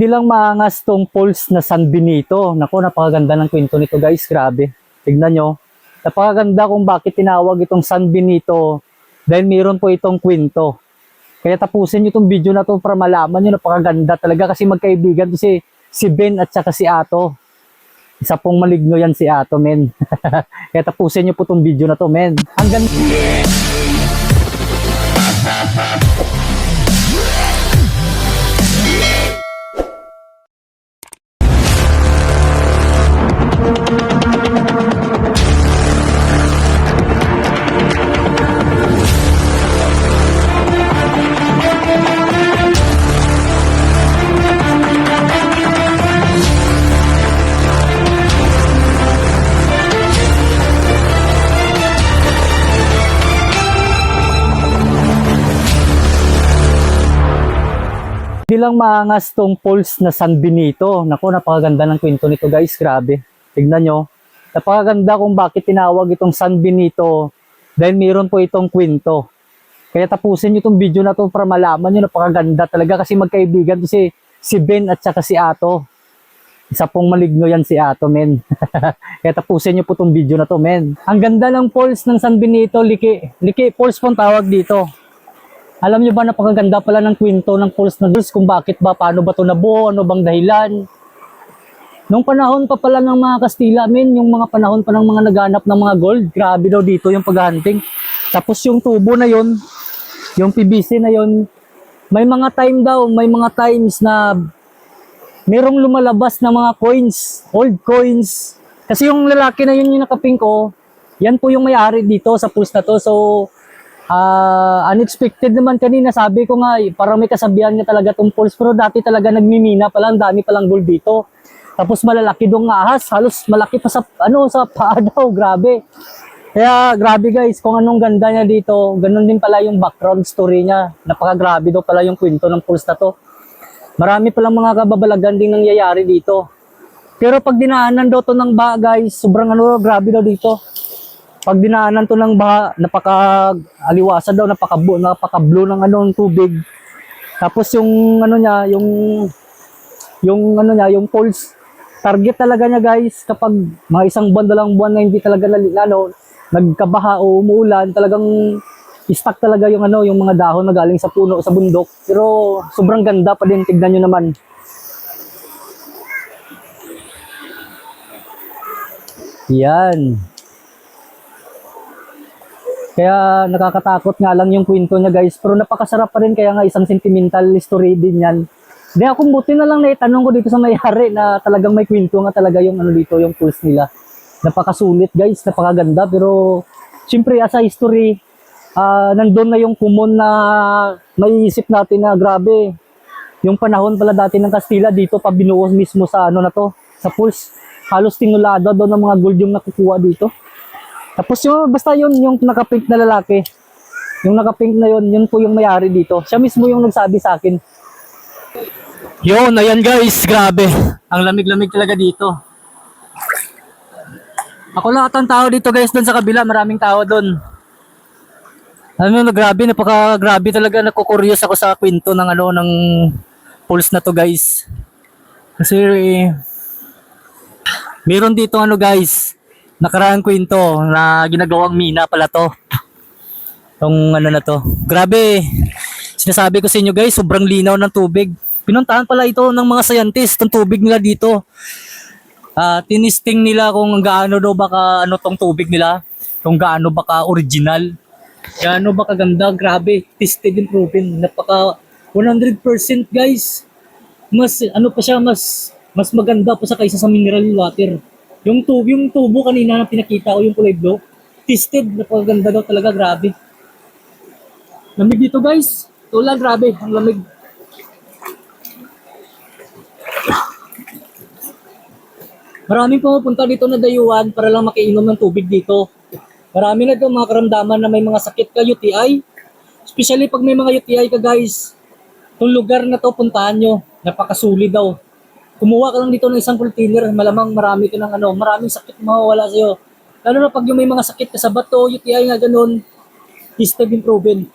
Di lang maangas tong pulse na San Benito. Nako, napakaganda ng kwento nito guys. Grabe. Tignan nyo. Napakaganda kung bakit tinawag itong San Benito. Dahil mayroon po itong kwento. Kaya tapusin nyo itong video na to para malaman nyo napakaganda talaga kasi magkaibigan to si, si Ben at saka si Ato. Isa pong maligno yan si Ato, men. Kaya tapusin nyo po itong video na to, men. Hanggang... Di lang maangas tong pulse na San Benito. Nako, napakaganda ng kwento nito guys. Grabe. Tignan nyo. Napakaganda kung bakit tinawag itong San Benito. Dahil mayroon po itong kwento. Kaya tapusin nyo itong video na to para malaman nyo napakaganda talaga kasi magkaibigan to si, si Ben at saka si Ato. Isa pong maligno yan si Ato, men. Kaya tapusin nyo po itong video na to, men. Ang ganda ng pulse ng San Benito, Liki. Liki, pulse pong tawag dito. Alam niyo ba napakaganda pala ng kwento ng Pulse na Diyos kung bakit ba, paano ba ito nabuo, ano bang dahilan. Nung panahon pa pala ng mga Kastila, men, yung mga panahon pa ng mga naghanap ng mga gold, grabe daw dito yung paghahunting. Tapos yung tubo na yon, yung PVC na yon, may mga time daw, may mga times na merong lumalabas na mga coins, old coins. Kasi yung lalaki na yun yung nakaping ko, yan po yung may-ari dito sa Pulse na to. So, Ah, unexpected naman kanina, sabi ko nga, parang may kasabihan nga talaga tong pulse. Pero dati talaga nagmimina pa lang, dami palang gold dito. Tapos malalaki dong ahas, halos malaki pa sa, ano, sa paa daw, grabe. Kaya grabe guys, kung anong ganda niya dito, ganun din pala yung background story niya. Napakagrabe daw pala yung kwento ng pulse na to. Marami palang mga kababalagan din nangyayari dito. Pero pag dinaanan daw to ng baha guys, sobrang ano, grabe daw dito pag dinaanan to ng baha, napaka aliwasan daw, napaka napaka blue ng ano ng tubig. Tapos yung ano niya, yung yung ano niya, yung pulse target talaga niya guys kapag mga isang buwan lang buwan na hindi talaga ano, nagkabaha o umuulan, talagang stuck talaga yung ano, yung mga dahon na galing sa puno sa bundok. Pero sobrang ganda pa din tignan niyo naman. Yan. Kaya nakakatakot nga lang yung kwento niya guys. Pero napakasarap pa rin kaya nga isang sentimental story din yan. Hindi ako buti na lang naitanong ko dito sa may-ari na talagang may kwento nga talaga yung ano dito, yung pulse nila. Napakasulit guys, napakaganda. Pero siyempre as a history, ah nandun na yung kumon na maiisip natin na grabe. Yung panahon pala dati ng Kastila dito pa binuo mismo sa ano na to, sa pulse. Halos tingulada daw ng mga gold yung nakukuha dito. Tapos yung, basta yun, yung nakapink na lalaki, yung nakapink na yun, yun po yung may-ari dito. Siya mismo yung nagsabi sa akin. Yun, ayan guys, grabe. Ang lamig-lamig talaga dito. Ako lahat ang tao dito guys, doon sa kabila, maraming tao doon. Ano na grabe, napaka grabe talaga nakukuryos ako sa kwento ng ano ng pulse na to guys. Kasi meron dito ano guys, nakaraang kwento na ginagawang mina pala to. Tong ano na to. Grabe. Sinasabi ko sa inyo guys, sobrang linaw ng tubig. Pinuntahan pala ito ng mga scientist, ng tubig nila dito. Ah, tinisting nila kung gaano daw baka ano tong tubig nila, kung gaano baka original. Gaano baka ganda, grabe, tested and proven. Napaka 100% guys. Mas ano pa siya, mas mas maganda pa sa kaysa sa mineral water. Yung tubo, yung tubo kanina na pinakita ko yung kulay blue, tested, napakaganda daw talaga, grabe. Lamig dito guys. Tula, grabe, ang lamig. Maraming pumupunta dito na dayuhan para lang makiinom ng tubig dito. Marami na daw mga karamdaman na may mga sakit ka UTI. Especially pag may mga UTI ka guys. Itong lugar na to puntahan nyo. Napakasuli daw. Kumuha ka lang dito ng isang container, malamang marami ka ng ano, maraming sakit mawawala sa'yo. Lalo na pag yung may mga sakit ka sa bato, UTI nga ganun, tested and proven.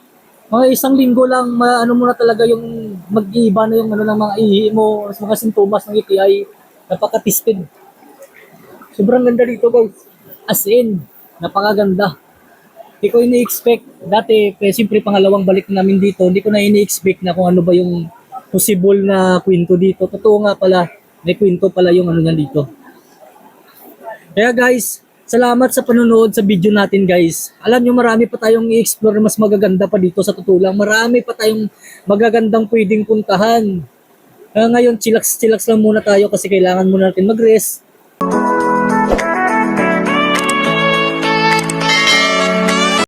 mga isang linggo lang, ma, ano mo na talaga yung mag-iiba na yung ano ng mga ihi mo, mga sintomas ng UTI, napaka-tested. Sobrang ganda dito guys. As in, napakaganda. Hindi ko ini-expect. Dati, kaya siyempre pangalawang balik namin dito, hindi ko na ini-expect na kung ano ba yung possible na kwento dito. Totoo nga pala, may kwento pala yung ano na dito. Kaya guys, salamat sa panonood sa video natin guys. Alam nyo marami pa tayong i-explore mas magaganda pa dito sa totoo lang. Marami pa tayong magagandang pwedeng puntahan. Kaya ngayon, chillax-chillax lang muna tayo kasi kailangan muna natin mag-rest.